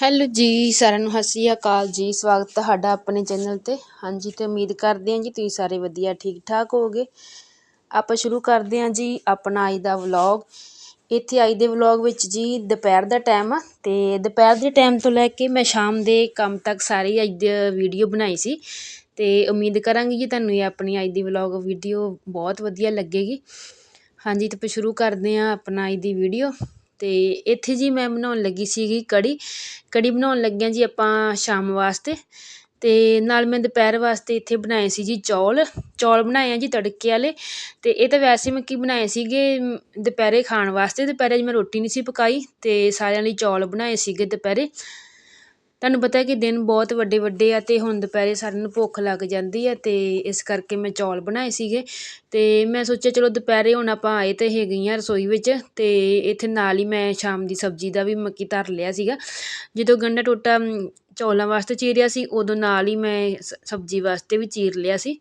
Hello ਜੀ, ਸਾਰਿਆਂ ਨੂੰ ਸਤਿ ਸ਼੍ਰੀ ਅਕਾਲ ਜੀ, ਸਵਾਗਤ ਤੁਹਾਡਾ ਆਪਣੇ ਚੈਨਲ ਤੇ। ਹਾਂਜੀ, ਤੇ ਉਮੀਦ ਕਰਦੇ ਹਾਂ ਜੀ ਤੁਸੀਂ ਸਾਰੇ ਵਧੀਆ ਠੀਕ ਠਾਕ ਹੋਗੇ ਆਪਾਂ ਸ਼ੁਰੂ ਕਰਦੇ ਹਾਂ ਜੀ ਆਪਣਾ ਅੱਜ ਦਾ ਵਲੌਗ। ਇੱਥੇ ਅੱਜ ਦੇ ਵਲੌਗ ਵਿੱਚ ਜੀ ਦੁਪਹਿਰ ਦਾ ਟਾਈਮ ਆ, ਤੇ ਦੁਪਹਿਰ ਦੇ ਟਾਈਮ ਤੋਂ ਲੈ ਕੇ ਮੈਂ ਸ਼ਾਮ ਦੇ ਕੰਮ ਤੱਕ ਸਾਰੀ ਅੱਜ ਦੀ ਵੀਡੀਓ ਬਣਾਈ ਸੀ। ਤੇ ਉਮੀਦ ਕਰਾਂਗੀ ਜੀ ਤੁਹਾਨੂੰ ਇਹ ਆਪਣੀ ਅੱਜ ਦੀ ਵਲੌਗ ਵੀਡੀਓ ਬਹੁਤ ਵਧੀਆ ਲੱਗੇਗੀ। ਹਾਂਜੀ, ਤੇ ਆਪਾਂ ਸ਼ੁਰੂ ਕਰਦੇ ਹਾਂ ਆਪਣਾ ਅੱਜ ਦੀ ਵੀਡੀਓ ਅਤੇ ਇੱਥੇ ਜੀ ਮੈਂ ਬਣਾਉਣ ਲੱਗੀ ਸੀਗੀ ਕੜੀ ਕੜੀ ਬਣਾਉਣ ਲੱਗਿਆਂ ਜੀ ਆਪਾਂ ਸ਼ਾਮ ਵਾਸਤੇ ਅਤੇ ਨਾਲ ਮੈਂ ਦੁਪਹਿਰ ਵਾਸਤੇ ਇੱਥੇ ਬਣਾਏ ਸੀ ਜੀ ਚੌਲ ਚੌਲ ਬਣਾਏ ਆ ਜੀ ਤੜਕੇ ਵਾਲੇ ਅਤੇ ਇਹ ਤਾਂ ਵੈਸੇ ਮੈਂ ਕੀ ਬਣਾਏ ਸੀਗੇ, ਦੁਪਹਿਰੇ ਖਾਣ ਵਾਸਤੇ, ਦੁਪਹਿਰੇ ਅੱਜ ਮੈਂ ਰੋਟੀ ਨਹੀਂ ਸੀ ਪਕਾਈ ਅਤੇ ਸਾਰਿਆਂ ਲਈ ਚੌਲ ਬਣਾਏ ਸੀਗੇ ਦੁਪਹਿਰੇ ਤੁਹਾਨੂੰ ਪਤਾ ਕਿ ਦਿਨ ਬਹੁਤ ਵੱਡੇ ਵੱਡੇ ਆ ਅਤੇ ਹੁਣ ਦੁਪਹਿਰੇ ਸਾਰਿਆਂ ਨੂੰ ਭੁੱਖ ਲੱਗ ਜਾਂਦੀ ਹੈ ਅਤੇ ਇਸ ਕਰਕੇ ਮੈਂ ਚੌਲ ਬਣਾਏ ਸੀਗੇ। ਅਤੇ ਮੈਂ ਸੋਚਿਆ ਚਲੋ ਦੁਪਹਿਰੇ ਹੁਣ ਆਪਾਂ ਆਏ ਤਾਂ ਹੈਗੇ ਹਾਂ ਰਸੋਈ ਵਿੱਚ ਅਤੇ ਇੱਥੇ ਨਾਲ ਹੀ ਮੈਂ ਸ਼ਾਮ ਦੀ ਸਬਜ਼ੀ ਦਾ ਵੀ ਮੱਕੀ ਧਰ ਲਿਆ ਸੀਗਾ। ਜਦੋਂ ਗੰਢਾ ਟੋਟਾ ਚੌਲਾਂ ਵਾਸਤੇ ਚੀਰਿਆ ਸੀ ਉਦੋਂ ਨਾਲ ਹੀ ਮੈਂ ਸ- ਸਬਜ਼ੀ ਵਾਸਤੇ ਵੀ ਚੀਰ ਲਿਆ ਸੀ।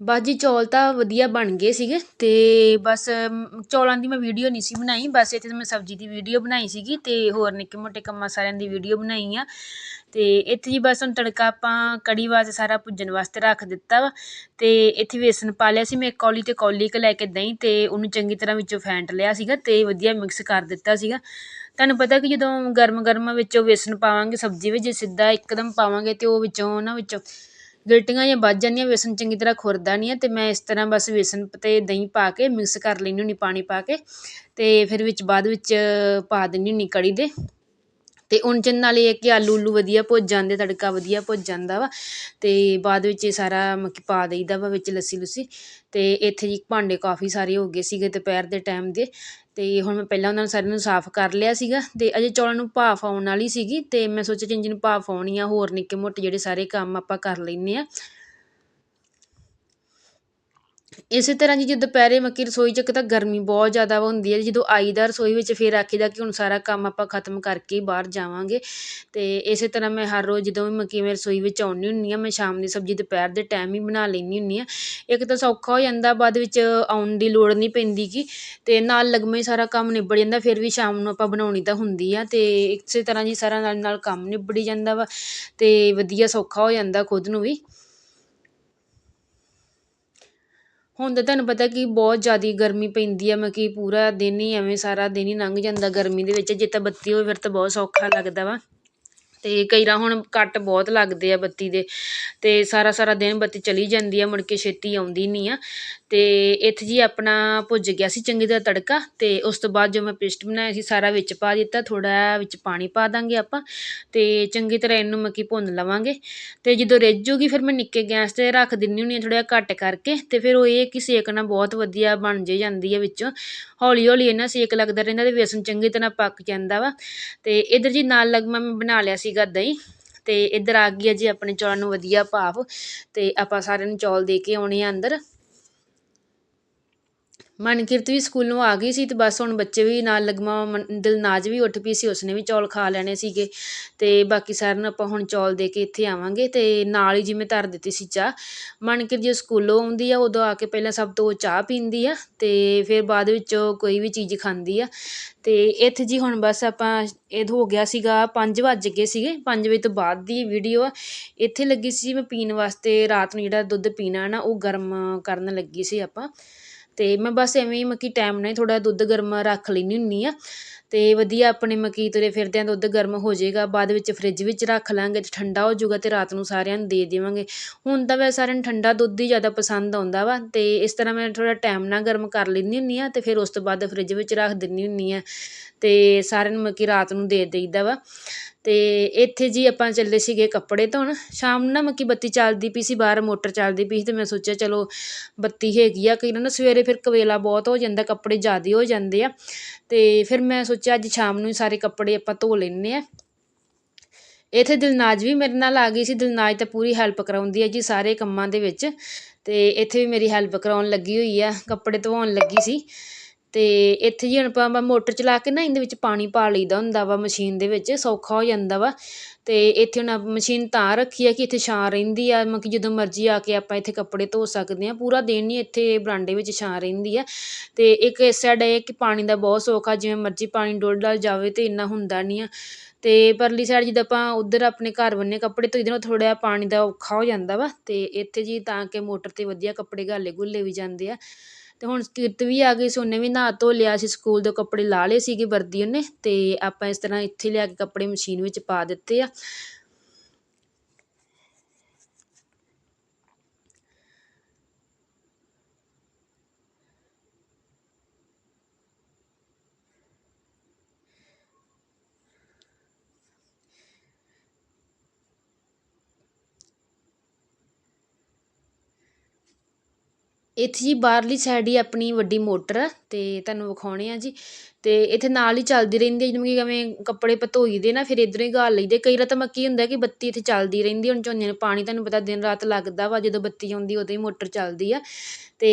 ਬਸ ਜੀ ਚੌਲ ਤਾਂ ਵਧੀਆ ਬਣ ਗਏ ਸੀਗੇ ਅਤੇ ਬਸ ਚੌਲਾਂ ਦੀ ਮੈਂ ਵੀਡੀਓ ਨਹੀਂ ਸੀ ਬਣਾਈ, ਬਸ ਇੱਥੇ ਮੈਂ ਸਬਜ਼ੀ ਦੀ ਵੀਡੀਓ ਬਣਾਈ ਸੀਗੀ ਅਤੇ ਹੋਰ ਨਿੱਕੇ ਮੋਟੇ ਕੰਮਾਂ ਸਾਰਿਆਂ ਦੀ ਵੀਡੀਓ ਬਣਾਈ ਆ। ਅਤੇ ਇੱਥੇ ਜੀ ਬਸ ਹੁਣ ਤੜਕਾ ਆਪਾਂ ਕੜੀ ਵਾਸਤੇ ਸਾਰਾ ਭੁੱਜਣ ਵਾਸਤੇ ਰੱਖ ਦਿੱਤਾ ਵਾ ਅਤੇ ਇੱਥੇ ਵੇਸਣ ਪਾ ਲਿਆ ਸੀ ਮੈਂ ਇੱਕ ਕੌਲੀ ਅਤੇ ਕੌਲੀ ਕੁ ਲੈ ਕੇ ਦਹੀਂ ਅਤੇ ਉਹਨੂੰ ਚੰਗੀ ਤਰ੍ਹਾਂ ਵਿੱਚੋਂ ਫੈਂਟ ਲਿਆ ਸੀਗਾ ਅਤੇ ਵਧੀਆ ਮਿਕਸ ਕਰ ਦਿੱਤਾ ਸੀਗਾ। ਤੁਹਾਨੂੰ ਪਤਾ ਕਿ ਜਦੋਂ ਗਰਮ ਗਰਮ ਵਿੱਚੋਂ ਵੇਸਣ ਪਾਵਾਂਗੇ, ਸਬਜ਼ੀ ਵਿੱਚ ਜੇ ਸਿੱਧਾ ਇੱਕਦਮ ਪਾਵਾਂਗੇ ਤੇ ਉਹ ਵਿੱਚੋਂ, ਉਹਨਾਂ ਵਿੱਚੋਂ ਗਿਲਟੀਆਂ ਜਾਂ ਵੱਧ ਜਾਂਦੀਆਂ, ਵੇਸਣ ਚੰਗੀ ਤਰ੍ਹਾਂ ਖੁਰਦਾ ਨਹੀਂ ਹੈ ਅਤੇ ਮੈਂ ਇਸ ਤਰ੍ਹਾਂ ਬਸ ਵੇਸਣ ਅਤੇ ਦਹੀਂ ਪਾ ਕੇ ਮਿਕਸ ਕਰ ਲੈਂਦੀ ਹੁੰਦੀ, ਪਾਣੀ ਪਾ ਕੇ ਅਤੇ ਫਿਰ ਵਿੱਚ ਬਾਅਦ ਵਿੱਚ ਪਾ ਦਿੰਦੀ ਹੁੰਦੀ ਕੜੀ ਦੇ। ਅਤੇ ਹੁਣ ਨਾਲ ਇਹ ਹੈ ਕਿ ਆਲੂ ਉਲੂ ਵਧੀਆ ਭੁੱਜ ਜਾਂਦੇ, ਤੜਕਾ ਵਧੀਆ ਭੁੱਜ ਜਾਂਦਾ ਵਾ ਅਤੇ ਬਾਅਦ ਵਿੱਚ ਇਹ ਸਾਰਾ ਮਤਲਬ ਕਿ ਪਾ ਦੇਈਦਾ ਵਾ ਵਿੱਚ ਲੱਸੀ ਲੁੱਸੀ ਅਤੇ ਇੱਥੇ ਜੀ ਭਾਂਡੇ ਕਾਫੀ ਸਾਰੇ ਹੋ ਗਏ ਸੀਗੇ ਦੁਪਹਿਰ ਦੇ ਟਾਈਮ ਦੇ ਅਤੇ ਹੁਣ ਮੈਂ ਪਹਿਲਾਂ ਉਹਨਾਂ ਨੂੰ ਸਾਰਿਆਂ ਨੂੰ ਸਾਫ਼ ਕਰ ਲਿਆ ਸੀਗਾ ਅਤੇ ਅਜੇ ਚੌਲਾਂ ਨੂੰ ਭਾਫ ਆਉਣ ਵਾਲੀ ਸੀਗੀ ਅਤੇ ਮੈਂ ਸੋਚਿਆ ਚਿੰਜੀ ਨੂੰ ਭਾਫ ਆਉਣੀ ਆ ਹੋਰ ਨਿੱਕੇ ਮੋਟੇ ਜਿਹੜੇ ਸਾਰੇ ਕੰਮ ਆਪਾਂ ਕਰ ਲੈਂਦੇ ਹਾਂ। ਇਸੇ ਤਰ੍ਹਾਂ ਜੀ ਜਦੋਂ ਦੁਪਹਿਰੇ ਮੱਕੀ ਰਸੋਈ 'ਚ ਇੱਕ ਤਾਂ ਗਰਮੀ ਬਹੁਤ ਜ਼ਿਆਦਾ ਹੁੰਦੀ ਹੈ, ਜਦੋਂ ਆਈਦਾ ਰਸੋਈ ਵਿੱਚ ਫਿਰ ਆਖੀਦਾ ਕਿ ਹੁਣ ਸਾਰਾ ਕੰਮ ਆਪਾਂ ਖਤਮ ਕਰਕੇ ਹੀ ਬਾਹਰ ਜਾਵਾਂਗੇ। ਅਤੇ ਇਸੇ ਤਰ੍ਹਾਂ ਮੈਂ ਹਰ ਰੋਜ਼ ਜਦੋਂ ਵੀ ਮੱਕੀ ਮੈਂ ਰਸੋਈ ਵਿੱਚ ਆਉਂਦੀ ਹੁੰਦੀ ਹਾਂ, ਮੈਂ ਸ਼ਾਮ ਦੀ ਸਬਜ਼ੀ ਦੁਪਹਿਰ ਦੇ ਟਾਈਮ ਹੀ ਬਣਾ ਲੈਂਦੀ ਹੁੰਦੀ ਹਾਂ। ਇੱਕ ਤਾਂ ਸੌਖਾ ਹੋ ਜਾਂਦਾ, ਬਾਅਦ ਵਿੱਚ ਆਉਣ ਦੀ ਲੋੜ ਨਹੀਂ ਪੈਂਦੀ ਕਿ ਅਤੇ ਨਾਲ ਲਗਮੇ ਹੀ ਸਾਰਾ ਕੰਮ ਨਿਬੜ ਜਾਂਦਾ, ਫਿਰ ਵੀ ਸ਼ਾਮ ਨੂੰ ਆਪਾਂ ਬਣਾਉਣੀ ਤਾਂ ਹੁੰਦੀ ਆ। ਅਤੇ ਇਸੇ ਤਰ੍ਹਾਂ ਜੀ ਸਾਰਾ ਨਾਲ ਨਾਲ ਕੰਮ ਨਿਬੜੀ ਜਾਂਦਾ ਵਾ ਅਤੇ ਵਧੀਆ ਸੌਖਾ ਹੋ ਜਾਂਦਾ ਖੁਦ ਨੂੰ ਵੀ। ਹੁਣ ਤਾਂ ਤੁਹਾਨੂੰ ਪਤਾ ਕਿ ਬਹੁਤ ਜ਼ਿਆਦਾ ਗਰਮੀ ਪੈਂਦੀ ਆ, ਮਤਲਬ ਕਿ ਪੂਰਾ ਦਿਨ ਹੀ ਐਵੇਂ ਸਾਰਾ ਦਿਨ ਹੀ ਲੰਘ ਜਾਂਦਾ ਗਰਮੀ ਦੇ ਵਿੱਚ, ਜੇ ਤਾਂ ਬੱਤੀ ਹੋਵੇ ਫਿਰ ਤਾਂ ਬਹੁਤ ਸੌਖਾ ਲੱਗਦਾ ਵਾ। ਅਤੇ ਕਈ ਰਾਂ ਹੁਣ ਕੱਟ ਬਹੁਤ ਲੱਗਦੇ ਆ ਬੱਤੀ ਦੇ ਅਤੇ ਸਾਰਾ ਸਾਰਾ ਦਿਨ ਬੱਤੀ ਚਲੀ ਜਾਂਦੀ ਆ, ਮੁੜ ਕੇ ਛੇਤੀ ਆਉਂਦੀ ਨਹੀਂ ਆ। ਅਤੇ ਇੱਥੇ ਜੀ ਆਪਣਾ ਭੁੱਜ ਗਿਆ ਸੀ ਚੰਗੀ ਤਰ੍ਹਾਂ ਤੜਕਾ ਅਤੇ ਉਸ ਤੋਂ ਬਾਅਦ ਜੋ ਮੈਂ ਪੇਸਟ ਬਣਾਇਆ ਸੀ ਸਾਰਾ ਵਿੱਚ ਪਾ ਦਿੱਤਾ, ਥੋੜ੍ਹਾ ਵਿੱਚ ਪਾਣੀ ਪਾ ਦਾਂਗੇ ਆਪਾਂ ਅਤੇ ਚੰਗੀ ਤਰ੍ਹਾਂ ਇਹਨੂੰ ਮਤਲਬ ਕਿ ਭੁੰਨ ਲਵਾਂਗੇ ਅਤੇ ਜਦੋਂ ਰਿੱਝ ਜੂਗੀ ਫਿਰ ਮੈਂ ਨਿੱਕੇ ਗੈਸ ਤੇ ਰੱਖ ਦਿੰਦੀ ਹੁੰਦੀ ਹਾਂ ਥੋੜ੍ਹਾ ਜਿਹਾ ਘੱਟ ਕਰਕੇ ਅਤੇ ਫਿਰ ਉਹ ਇਹ ਕਿ ਸੇਕ ਨਾਲ ਬਹੁਤ ਵਧੀਆ ਬਣ ਜੇ ਜਾਂਦੀ ਹੈ ਵਿੱਚੋਂ ਹੌਲੀ ਹੌਲੀ ਇਹਨਾਂ ਸੇਕ ਲੱਗਦਾ ਰਹਿੰਦਾ ਅਤੇ ਵੇਸਣ ਚੰਗੀ ਤਰ੍ਹਾਂ ਪੱਕ ਜਾਂਦਾ ਵਾ ਅਤੇ ਇੱਧਰ ਜੀ ਨਾਲ ਲੱਗ ਮੈਂ ਬਣਾ ਲਿਆ ਸੀਗਾ ਦਹੀਂ ਅਤੇ ਇੱਧਰ ਆ ਗਈ ਹੈ ਜੀ ਆਪਣੇ ਚੌਲਾਂ ਨੂੰ ਵਧੀਆ ਭਾਫ ਅਤੇ ਆਪਾਂ ਸਾਰਿਆਂ ਨੂੰ ਚੌਲ ਦੇ ਕੇ ਆਉਣੇ ਆ ਅੰਦਰ ਮਨਕਿਰਤ ਵੀ ਸਕੂਲੋਂ ਆ ਗਈ ਸੀ ਅਤੇ ਬਸ ਹੁਣ ਬੱਚੇ ਵੀ ਨਾਲ ਲਗਮਾ ਮਨ- ਦਿਲਨਾਜ ਵੀ ਉੱਠ ਪਈ ਸੀ, ਉਸਨੇ ਵੀ ਚੌਲ ਖਾ ਲੈਣੇ ਸੀਗੇ ਅਤੇ ਬਾਕੀ ਸਾਰਿਆਂ ਨੂੰ ਆਪਾਂ ਹੁਣ ਚੌਲ ਦੇ ਕੇ ਇੱਥੇ ਆਵਾਂਗੇ ਅਤੇ ਨਾਲ ਹੀ ਜਿਵੇਂ ਧਰ ਦਿੱਤੀ ਸੀ ਚਾਹ। ਮਨਕਿਰਤ ਜਦੋਂ ਸਕੂਲੋਂ ਆਉਂਦੀ ਆ, ਉਦੋਂ ਆ ਕੇ ਪਹਿਲਾਂ ਸਭ ਤੋਂ ਉਹ ਚਾਹ ਪੀਂਦੀ ਆ ਅਤੇ ਫਿਰ ਬਾਅਦ ਵਿੱਚ ਉਹ ਕੋਈ ਵੀ ਚੀਜ਼ ਖਾਂਦੀ ਆ। ਅਤੇ ਇੱਥੇ ਜੀ ਹੁਣ ਬਸ ਆਪਾਂ, ਇਹ ਹੋ ਗਿਆ ਸੀਗਾ ਪੰਜ ਵੱਜ ਗਏ ਸੀਗੇ, ਪੰਜ ਵਜੇ ਤੋਂ ਬਾਅਦ ਦੀ ਵੀਡੀਓ ਆ। ਇੱਥੇ ਲੱਗੀ ਸੀ ਮੈਂ ਪੀਣ ਵਾਸਤੇ ਰਾਤ ਨੂੰ ਜਿਹੜਾ ਦੁੱਧ ਪੀਣਾ ਨਾ, ਉਹ ਗਰਮ ਕਰਨ ਲੱਗੀ ਸੀ ਆਪਾਂ। ਅਤੇ ਮੈਂ ਬਸ ਐਵੇਂ ਹੀ ਮੱਕੀ ਟਾਈਮ ਨਾਲ ਥੋੜ੍ਹਾ ਦੁੱਧ ਗਰਮ ਰੱਖ ਲੈਂਦੀ ਹੁੰਦੀ ਹਾਂ ਅਤੇ ਵਧੀਆ ਆਪਣੇ ਮੱਕੀ ਤੁਰੇ ਫਿਰਦਿਆਂ ਦੁੱਧ ਗਰਮ ਹੋ ਜਾਏਗਾ, ਬਾਅਦ ਵਿੱਚ ਫਰਿੱਜ ਵਿੱਚ ਰੱਖ ਲਵਾਂਗੇ ਤੇ ਠੰਡਾ ਹੋ ਜਾਊਗਾ ਤੇ ਰਾਤ ਨੂੰ ਸਾਰਿਆਂ ਨੂੰ ਦੇ ਦੇਵਾਂਗੇ। ਹੁਣ ਤਾਂ ਵੈਸੇ ਸਾਰਿਆਂ ਨੂੰ ਠੰਡਾ ਦੁੱਧ ਹੀ ਜ਼ਿਆਦਾ ਪਸੰਦ ਆਉਂਦਾ ਵਾ ਅਤੇ ਇਸ ਤਰ੍ਹਾਂ ਮੈਂ ਥੋੜ੍ਹਾ ਟਾਈਮ ਨਾਲ ਗਰਮ ਕਰ ਲੈਂਦੀ ਹੁੰਦੀ ਹਾਂ ਅਤੇ ਫਿਰ ਉਸ ਤੋਂ ਬਾਅਦ ਫਰਿੱਜ ਵਿੱਚ ਰੱਖ ਦਿੰਦੀ ਹੁੰਦੀ ਹਾਂ। ਅਤੇ ਸਾਰਿਆਂ ਨੂੰ ਮਤਲਬ ਕਿ ਰਾਤ ਨੂੰ ਦੇ ਦਈਦਾ ਵਾ। ਅਤੇ ਇੱਥੇ ਜੀ ਆਪਾਂ ਚੱਲੇ ਸੀਗੇ ਕੱਪੜੇ ਧੋਣ। ਸ਼ਾਮ ਨੂੰ ਨਾ ਮਤਲਬ ਕਿ ਬੱਤੀ ਚੱਲਦੀ ਪਈ ਸੀ, ਬਾਹਰ ਮੋਟਰ ਚੱਲਦੀ ਪਈ ਸੀ ਅਤੇ ਮੈਂ ਸੋਚਿਆ ਚਲੋ ਬੱਤੀ ਹੈਗੀ ਆ, ਕਈ ਨਾ ਸਵੇਰੇ ਫਿਰ ਕਵੇਲਾ ਬਹੁਤ ਹੋ ਜਾਂਦਾ, ਕੱਪੜੇ ਜ਼ਿਆਦਾ ਹੋ ਜਾਂਦੇ ਆ। ਅਤੇ ਫਿਰ ਮੈਂ ਸੋਚਿਆ ਅੱਜ ਸ਼ਾਮ ਨੂੰ ਹੀ ਸਾਰੇ ਕੱਪੜੇ ਆਪਾਂ ਧੋ ਲੈਂਦੇ ਹਾਂ ਇੱਥੇ ਦਿਲਨਾਜ ਵੀ ਮੇਰੇ ਨਾਲ ਆ ਗਈ ਸੀ। ਦਿਲਨਾਜ ਤਾਂ ਪੂਰੀ ਹੈਲਪ ਕਰਾਉਂਦੀ ਹੈ ਜੀ ਸਾਰੇ ਕੰਮਾਂ ਦੇ ਵਿੱਚ। ਅਤੇ ਇੱਥੇ ਵੀ ਮੇਰੀ ਹੈਲਪ ਕਰਾਉਣ ਲੱਗੀ ਹੋਈ ਆ, ਕੱਪੜੇ ਧਵਾਉਣ ਲੱਗੀ ਸੀ। ਅਤੇ ਇੱਥੇ ਜੀ ਹੁਣ ਆਪਾਂ ਮੋਟਰ ਚਲਾ ਕੇ ਨਾ ਇਹਦੇ ਵਿੱਚ ਪਾਣੀ ਪਾ ਲਈਦਾ ਹੁੰਦਾ ਵਾ ਮਸ਼ੀਨ ਦੇ ਵਿੱਚ, ਸੌਖਾ ਹੋ ਜਾਂਦਾ ਵਾ। ਅਤੇ ਇੱਥੇ ਹੁਣ ਆਪਾਂ ਮਸ਼ੀਨ ਤਾਂ ਰੱਖੀ ਆ ਕਿ ਇੱਥੇ ਛਾਂ ਰਹਿੰਦੀ ਆ, ਮਤਲਬ ਕਿ ਜਦੋਂ ਮਰਜ਼ੀ ਆ ਕੇ ਆਪਾਂ ਇੱਥੇ ਕੱਪੜੇ ਧੋ ਸਕਦੇ ਹਾਂ ਪੂਰਾ ਦਿਨ ਹੀ ਇੱਥੇ ਬਰਾਂਡੇ ਵਿੱਚ ਛਾਂ ਰਹਿੰਦੀ ਆ। ਅਤੇ ਇੱਕ ਇਸ ਸਾਈਡ ਇਹ ਕਿ ਪਾਣੀ ਦਾ ਬਹੁਤ ਸੌਖਾ ਜਿਵੇਂ ਮਰਜ਼ੀ ਪਾਣੀ ਡੁੱਲ ਡਲ ਜਾਵੇ ਤੇ ਇੰਨਾ ਹੁੰਦਾ ਨਹੀਂ ਆ। ਅਤੇ ਪਰਲੀ ਸਾਈਡ ਜਿੱਦਾਂ ਆਪਾਂ ਉੱਧਰ ਆਪਣੇ ਘਰ ਬੰਨੇ ਕੱਪੜੇ ਧੋਈਦੇ ਨਾ ਥੋੜ੍ਹਾ ਜਿਹਾ ਪਾਣੀ ਦਾ ਔਖਾ ਹੋ ਜਾਂਦਾ ਵਾ। ਅਤੇ ਇੱਥੇ ਜੀ ਤਾਂ ਕਿ ਮੋਟਰ ਤੇ ਵਧੀਆ ਕੱਪੜੇ ਗਾਲੇ ਗੁੱਲੇ ਵੀ ਜਾਂਦੇ ਆ। ਅਤੇ ਹੁਣ ਕਿਰਤ ਵੀ ਆ ਗਈ ਸੀ, ਉਹਨੇ ਵੀ ਨਹਾ ਧੋ ਲਿਆ ਸੀ, ਸਕੂਲ ਦੇ ਕੱਪੜੇ ਲਾ ਲਏ ਸੀਗੇ ਵਰਦੀ ਉਹਨੇ ਅਤੇ ਆਪਾਂ ਇਸ ਤਰ੍ਹਾਂ ਇੱਥੇ ਲਿਆ ਕੇ ਕੱਪੜੇ ਮਸ਼ੀਨ ਵਿੱਚ ਪਾ ਦਿੱਤੇ ਆ। ਇੱਥੇ ਜੀ ਬਾਹਰਲੀ ਸਾਈਡ ਹੀ ਆਪਣੀ ਵੱਡੀ ਮੋਟਰ ਆ। ਅਤੇ ਤੁਹਾਨੂੰ ਵਿਖਾਉਣੇ ਆ ਜੀ। ਅਤੇ ਇੱਥੇ ਨਾਲ ਹੀ ਚੱਲਦੀ ਰਹਿੰਦੀ ਹੈ ਜਿਵੇਂ ਕਿ ਕਿਵੇਂ ਕੱਪੜੇ ਧੋਈ ਦੇ ਨਾ, ਫਿਰ ਇੱਧਰੋਂ ਹੀ ਗਾਲ ਲਈਦੇ। ਕਈ ਰਾਤ ਕੀ ਹੁੰਦਾ ਕਿ ਬੱਤੀ ਇੱਥੇ ਚੱਲਦੀ ਰਹਿੰਦੀ ਹੁਣ ਝੋਨੇ ਨੂੰ ਪਾਣੀ ਤੁਹਾਨੂੰ ਪਤਾ ਦਿਨ ਰਾਤ ਲੱਗਦਾ ਵਾ, ਜਦੋਂ ਬੱਤੀ ਆਉਂਦੀ ਉਦੋਂ ਹੀ ਮੋਟਰ ਚੱਲਦੀ ਆ। ਅਤੇ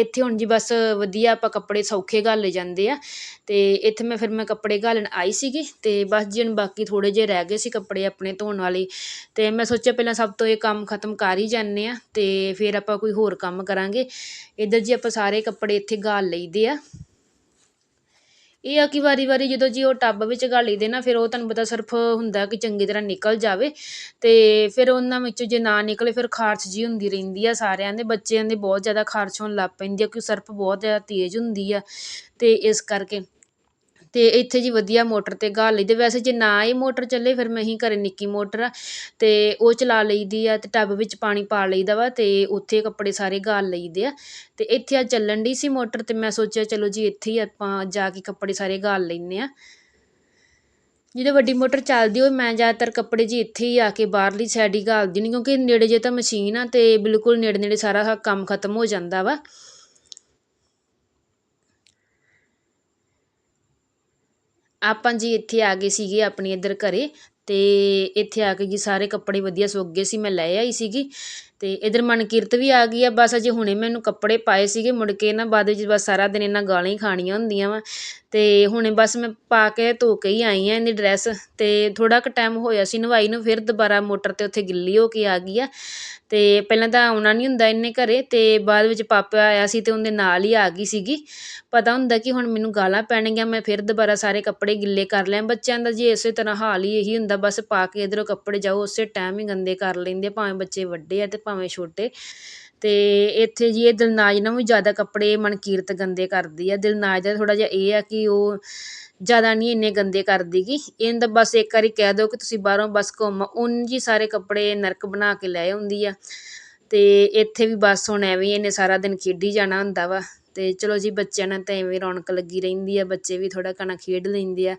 ਇੱਥੇ ਹੁਣ ਜੀ ਬਸ ਵਧੀਆ ਆਪਾਂ ਕੱਪੜੇ ਸੌਖੇ ਘਾਲੇ ਜਾਂਦੇ ਆ। ਅਤੇ ਇੱਥੇ ਮੈਂ ਫਿਰ ਮੈਂ ਕੱਪੜੇ ਘਾਲਣ ਆਈ ਸੀਗੀ ਅਤੇ ਬਸ ਜੀ ਹੁਣ ਬਾਕੀ ਥੋੜ੍ਹੇ ਜਿਹੇ ਰਹਿ ਗਏ ਸੀ ਕੱਪੜੇ ਆਪਣੇ ਧੋਣ ਵਾਲੇ। ਅਤੇ ਮੈਂ ਸੋਚਿਆ ਪਹਿਲਾਂ ਸਭ ਤੋਂ ਇਹ ਕੰਮ ਖਤਮ ਕਰ ਹੀ ਜਾਂਦੇ ਹਾਂ ਅਤੇ ਫਿਰ ਆਪਾਂ ਕੋਈ ਹੋਰ ਕੰਮ ਕਰਾਂਗੇ। ਇੱਧਰ ਜੀ ਆਪਾਂ ਸਾਰੇ ਕੱਪੜੇ ਇੱਥੇ ਗਾਲ ਲਈਦੇ ਆ। ਇਹ ਆ ਕਿ ਵਾਰੀ ਵਾਰੀ ਜਦੋਂ ਜੀ ਉਹ ਟੱਬ ਵਿੱਚ ਗਾਲੀ ਦੇ ਨਾ ਫਿਰ ਉਹ ਤੁਹਾਨੂੰ ਪਤਾ ਸਰਫ ਹੁੰਦਾ ਕਿ ਚੰਗੀ ਤਰ੍ਹਾਂ ਨਿਕਲ ਜਾਵੇ ਅਤੇ ਫਿਰ ਉਹਨਾਂ ਵਿੱਚੋਂ ਜੇ ਨਾ ਨਿਕਲੇ, ਫਿਰ ਖਾਰਸ਼ ਜਿਹੀ ਹੁੰਦੀ ਰਹਿੰਦੀ ਆ ਸਾਰਿਆਂ ਦੇ, ਬੱਚਿਆਂ ਦੇ ਬਹੁਤ ਜ਼ਿਆਦਾ ਖਾਰਸ਼ ਹੋਣ ਲੱਗ ਪੈਂਦੀ ਆ ਕਿ ਸਰਫ ਬਹੁਤ ਜ਼ਿਆਦਾ ਤੇਜ਼ ਹੁੰਦੀ ਆ ਅਤੇ ਇਸ ਕਰਕੇ ਅਤੇ ਇੱਥੇ ਜੀ ਵਧੀਆ ਮੋਟਰ ਤੇ ਗਾਲ ਲਈਦੇ। ਵੈਸੇ ਜੇ ਨਾ ਇਹ ਮੋਟਰ ਚੱਲੇ, ਫਿਰ ਮੈਂ ਹੀ ਘਰ ਨਿੱਕੀ ਮੋਟਰ ਆ। ਅਤੇ ਉਹ ਚਲਾ ਲਈਦੀ ਆ ਅਤੇ ਟੱਬ ਵਿੱਚ ਪਾਣੀ ਪਾ ਲਈਦਾ ਵਾ ਅਤੇ ਉੱਥੇ ਕੱਪੜੇ ਸਾਰੇ ਗਾਲ ਲਈਦੇ ਆ। ਅਤੇ ਇੱਥੇ ਅੱਜ ਚੱਲਣ ਡਈ ਸੀ ਮੋਟਰ ਅਤੇ ਮੈਂ ਸੋਚਿਆ ਚਲੋ ਜੀ ਇੱਥੇ ਹੀ ਆਪਾਂ ਜਾ ਕੇ ਕੱਪੜੇ ਸਾਰੇ ਗਾਲ ਲੈਂਦੇ ਹਾਂ ਜਦੋਂ ਵੱਡੀ ਮੋਟਰ ਚੱਲਦੀ ਹੋਵੇ ਮੈਂ ਜ਼ਿਆਦਾਤਰ ਕੱਪੜੇ ਜੀ ਇੱਥੇ ਹੀ ਆ ਕੇ ਬਾਹਰਲੀ ਸਾਈਡ ਹੀ ਘਾਲਦੀ ਨਹੀਂ ਕਿਉਂਕਿ ਨੇੜੇ ਜੇ ਤਾਂ ਮਸ਼ੀਨ ਆ ਅਤੇ ਬਿਲਕੁਲ ਨੇੜੇ ਨੇੜੇ ਸਾਰਾ ਕੰਮ ਖਤਮ ਹੋ ਜਾਂਦਾ ਵਾ। ਆਪਾਂ ਜੀ ਇੱਥੇ ਆ ਗਏ ਸੀਗੇ ਆਪਣੇ ਇੱਧਰ ਘਰੇ ਅਤੇ ਇੱਥੇ ਆ ਕੇ ਜੀ ਸਾਰੇ ਕੱਪੜੇ ਵਧੀਆ ਸੁੱਕ ਗਏ ਸੀ, ਮੈਂ ਲੈ ਆਈ ਸੀਗੀ ਤੇ ਇਧਰ ਮਨਕੀਰਤ ਵੀ ਆ ਗਈ ਆ, ਬਸ ਅਜੇ ਹੁਣੇ ਮੈਨੂੰ ਕੱਪੜੇ ਪਾਏ ਸੀਗੇ, ਮੁੜ ਕੇ ਨਾ ਬਾਅਦ ਵਿੱਚ ਬਸ ਸਾਰਾ ਦਿਨ ਇਹਨਾਂ ਗਾਲਾਂ ਹੀ ਖਾਣੀਆਂ ਹੁੰਦੀਆਂ ਵਾ। ਅਤੇ ਹੁਣੇ ਬਸ ਮੈਂ ਪਾ ਕੇ ਧੋ ਕੇ ਹੀ ਆਈ ਹਾਂ ਇਹਦੀ ਡਰੈਸ ਅਤੇ ਥੋੜ੍ਹਾ ਕੁ ਟਾਈਮ ਹੋਇਆ ਸੀ ਨਵਾਈ ਨੂੰ, ਫਿਰ ਦੁਬਾਰਾ ਮੋਟਰ ਤੇ ਉੱਥੇ ਗਿੱਲੀ ਹੋ ਕੇ ਆ ਗਈ ਆ। ਅਤੇ ਪਹਿਲਾਂ ਤਾਂ ਆਉਣਾ ਨਹੀਂ ਹੁੰਦਾ ਇਹਨੇ ਘਰ ਅਤੇ ਬਾਅਦ ਵਿੱਚ ਪਾਪਾ ਆਇਆ ਸੀ ਅਤੇ ਉਹਦੇ ਨਾਲ ਹੀ ਆ ਗਈ ਸੀਗੀ। ਪਤਾ ਹੁੰਦਾ ਕਿ ਹੁਣ ਮੈਨੂੰ ਗਾਲਾਂ ਪੈਣਗੀਆਂ, ਮੈਂ ਫਿਰ ਦੁਬਾਰਾ ਸਾਰੇ ਕੱਪੜੇ ਗਿੱਲੇ ਕਰ ਲਿਆ ਬੱਚਿਆਂ ਦਾ ਜੀ ਇਸੇ ਤਰ੍ਹਾਂ ਹਾਲ ਹੀ ਇਹੀ ਹੁੰਦਾ, ਬਸ ਪਾ ਕੇ ਇੱਧਰੋਂ ਕੱਪੜੇ ਜਾਓ, ਉਸੇ ਟਾਈਮ ਹੀ ਗੰਦੇ ਕਰ ਲੈਂਦੇ ਭਾਵੇਂ ਬੱਚੇ ਵੱਡੇ ਆ ਅਤੇ ਭਾਵੇਂ ਛੋਟੇ। ਅਤੇ ਇੱਥੇ ਜੀ ਇਹ ਦਿਲਨਾਜ ਨਾਲ ਵੀ ਜ਼ਿਆਦਾ ਕੱਪੜੇ ਮਨਕੀਰਤ ਗੰਦੇ ਕਰਦੀ ਆ। ਦਿਲਨਾਜ ਦਾ ਥੋੜ੍ਹਾ ਜਿਹਾ ਇਹ ਆ ਕਿ ਉਹ ਜ਼ਿਆਦਾ ਨਹੀਂ ਇੰਨੇ ਗੰਦੇ ਕਰਦੀ ਗੀ। ਇਹਨੂੰ ਤਾਂ ਬਸ ਇੱਕ ਵਾਰੀ ਕਹਿ ਦਿਓ ਕਿ ਤੁਸੀਂ ਬਾਹਰੋਂ ਬਸ ਘੁੰਮ ਉਨ ਜੀ ਸਾਰੇ ਕੱਪੜੇ ਨਰਕ ਬਣਾ ਕੇ ਲੈ ਆਉਂਦੀ ਆ। ਅਤੇ ਇੱਥੇ ਵੀ ਬਸ ਹੁਣ ਐਵੇਂ ਇਹਨੇ ਸਾਰਾ ਦਿਨ ਖੇਡੀ ਜਾਣਾ ਹੁੰਦਾ ਵਾ। ਅਤੇ ਚਲੋ ਜੀ ਬੱਚਿਆਂ ਨਾਲ ਤਾਂ ਇਵੇਂ ਰੌਣਕ ਲੱਗੀ ਰਹਿੰਦੀ ਆ, ਬੱਚੇ ਵੀ ਥੋੜ੍ਹਾ ਘਣਾ ਖੇਡ ਲੈਂਦੇ ਆ।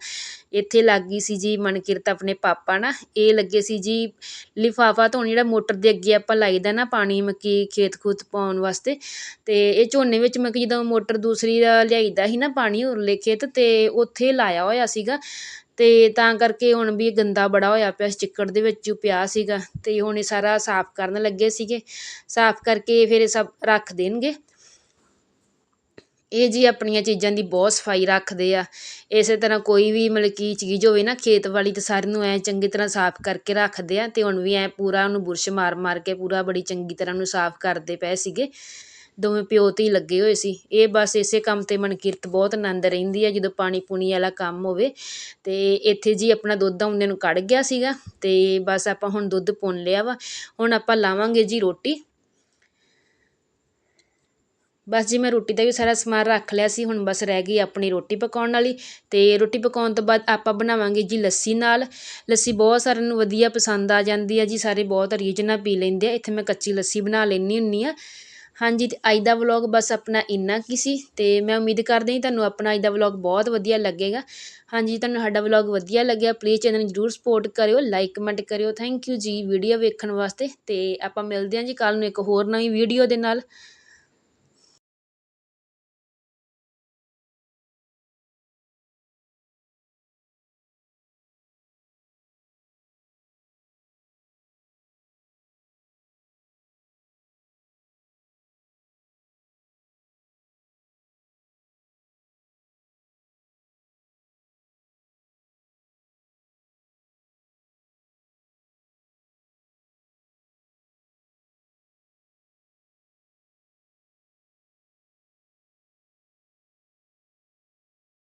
ਇੱਥੇ ਲੱਗ ਗਈ ਸੀ ਜੀ ਮਨਕਿਰਤ ਆਪਣੇ ਪਾਪਾ ਨਾ, ਇਹ ਲੱਗੇ ਸੀ ਜੀ ਲਿਫਾਫਾ ਧੋਣ ਜਿਹੜਾ ਮੋਟਰ ਦੇ ਅੱਗੇ ਆਪਾਂ ਲਾਈਦਾ ਨਾ ਪਾਣੀ ਮੱਕੀ ਖੇਤ ਖੂਤ ਪਾਉਣ ਵਾਸਤੇ ਅਤੇ ਇਹ ਝੋਨੇ ਵਿੱਚ ਮੈਂ ਜਦੋਂ ਮੋਟਰ ਦੂਸਰੀ ਦਾ ਲਿਆਈਦਾ ਸੀ ਨਾ ਪਾਣੀ ਉਰਲੇ ਖੇਤ ਅਤੇ ਉੱਥੇ ਲਾਇਆ ਹੋਇਆ ਸੀਗਾ। ਅਤੇ ਤਾਂ ਕਰਕੇ ਹੁਣ ਵੀ ਗੰਦਾ ਬੜਾ ਹੋਇਆ ਪਿਆ ਚਿੱਕੜ ਦੇ ਵਿੱਚ ਪਿਆ ਸੀਗਾ। ਅਤੇ ਹੁਣ ਇਹ ਸਾਰਾ ਸਾਫ਼ ਕਰਨ ਲੱਗੇ ਸੀਗੇ। ਸਾਫ਼ ਕਰਕੇ ਫਿਰ ਇਹ ਸਭ ਰੱਖ ਦੇਣਗੇ। ਇਹ ਜੀ ਆਪਣੀਆਂ ਚੀਜ਼ਾਂ ਦੀ ਬਹੁਤ ਸਫ਼ਾਈ ਰੱਖਦੇ ਆ। ਇਸੇ ਤਰ੍ਹਾਂ ਕੋਈ ਵੀ ਮਤਲਬ ਕਿ ਚੀਜ਼ ਹੋਵੇ ਨਾ, ਖੇਤ ਵਾਲੀ ਤਾਂ ਸਾਰਿਆਂ ਨੂੰ ਐਂ ਚੰਗੀ ਤਰ੍ਹਾਂ ਸਾਫ਼ ਕਰਕੇ ਰੱਖਦੇ ਆ ਅਤੇ ਹੁਣ ਵੀ ਐਂ ਪੂਰਾ ਉਹਨੂੰ ਬੁਰਸ਼ ਮਾਰ ਮਾਰ ਕੇ ਪੂਰਾ ਬੜੀ ਚੰਗੀ ਤਰ੍ਹਾਂ ਉਹਨੂੰ ਸਾਫ਼ ਕਰਦੇ ਪਏ ਸੀਗੇ। ਦੋਵੇਂ ਪਿਓ ਤੇ ਹੀ ਲੱਗੇ ਹੋਏ ਸੀ। ਇਹ ਬਸ ਇਸੇ ਕੰਮ ਤੇ ਮਨਕੀਰਤ ਬਹੁਤ ਆਨੰਦ ਰਹਿੰਦੀ ਆ ਜਦੋਂ ਪਾਣੀ ਪੂਣੀ ਵਾਲਾ ਕੰਮ ਹੋਵੇ। ਅਤੇ ਇੱਥੇ ਜੀ ਆਪਣਾ ਦੁੱਧ ਆਉਂਦੇ ਨੂੰ ਕੱਢ ਗਿਆ ਸੀਗਾ ਅਤੇ ਬਸ ਆਪਾਂ ਹੁਣ ਦੁੱਧ ਪੁੰਨ ਲਿਆ ਵਾ। ਹੁਣ ਆਪਾਂ ਲਾਵਾਂਗੇ ਜੀ ਰੋਟੀ। ਬਸ ਜੀ ਮੈਂ ਰੋਟੀ ਦਾ ਵੀ ਸਾਰਾ ਸਮਾਨ ਰੱਖ ਲਿਆ ਸੀ, ਹੁਣ ਬਸ ਰਹਿ ਗਈ ਆਪਣੀ ਰੋਟੀ ਪਕਾਉਣ ਵਾਲੀ ਅਤੇ ਰੋਟੀ ਪਕਾਉਣ ਤੋਂ ਬਾਅਦ ਆਪਾਂ ਬਣਾਵਾਂਗੇ ਜੀ ਲੱਸੀ ਨਾਲ। ਲੱਸੀ ਬਹੁਤ ਸਾਰਿਆਂ ਨੂੰ ਵਧੀਆ ਪਸੰਦ ਆ ਜਾਂਦੀ ਆ ਜੀ, ਸਾਰੇ ਬਹੁਤ ਰੀਝ ਨਾਲ ਪੀ ਲੈਂਦੇ ਆ। ਇੱਥੇ ਮੈਂ ਕੱਚੀ ਲੱਸੀ ਬਣਾ ਲੈਂਦੀ ਹੁੰਦੀ ਆ। ਹਾਂਜੀ, ਤੇ ਅੱਜ ਦਾ ਵਲੌਗ ਬਸ ਆਪਣਾ ਇੰਨਾ ਕੀ ਸੀ ਤੇ ਮੈਂ ਉਮੀਦ ਕਰਦੀ ਹਾਂ ਤੁਹਾਨੂੰ ਆਪਣਾ ਅੱਜ ਦਾ ਵਲੌਗ ਬਹੁਤ ਵਧੀਆ ਲੱਗੇਗਾ। ਹਾਂਜੀ, ਤੁਹਾਨੂੰ ਸਾਡਾ ਵਲੌਗ ਵਧੀਆ ਲੱਗਿਆ ਪਲੀਜ਼ ਚੈਨਲ ਨੂੰ ਜਰੂਰ ਸਪੋਰਟ ਕਰਿਓ ਲਾਈਕ ਕਮੈਂਟ ਕਰਿਓ। ਥੈਂਕ ਯੂ ਜੀ ਵੀਡੀਓ ਵੇਖਣ ਵਾਸਤੇ ਤੇ ਆਪਾਂ ਮਿਲਦੇ ਹਾਂ ਜੀ ਕੱਲ ਨੂੰ ਇੱਕ ਹੋਰ ਨਵੀਂ ਵੀਡੀਓ ਦੇ ਨਾਲ।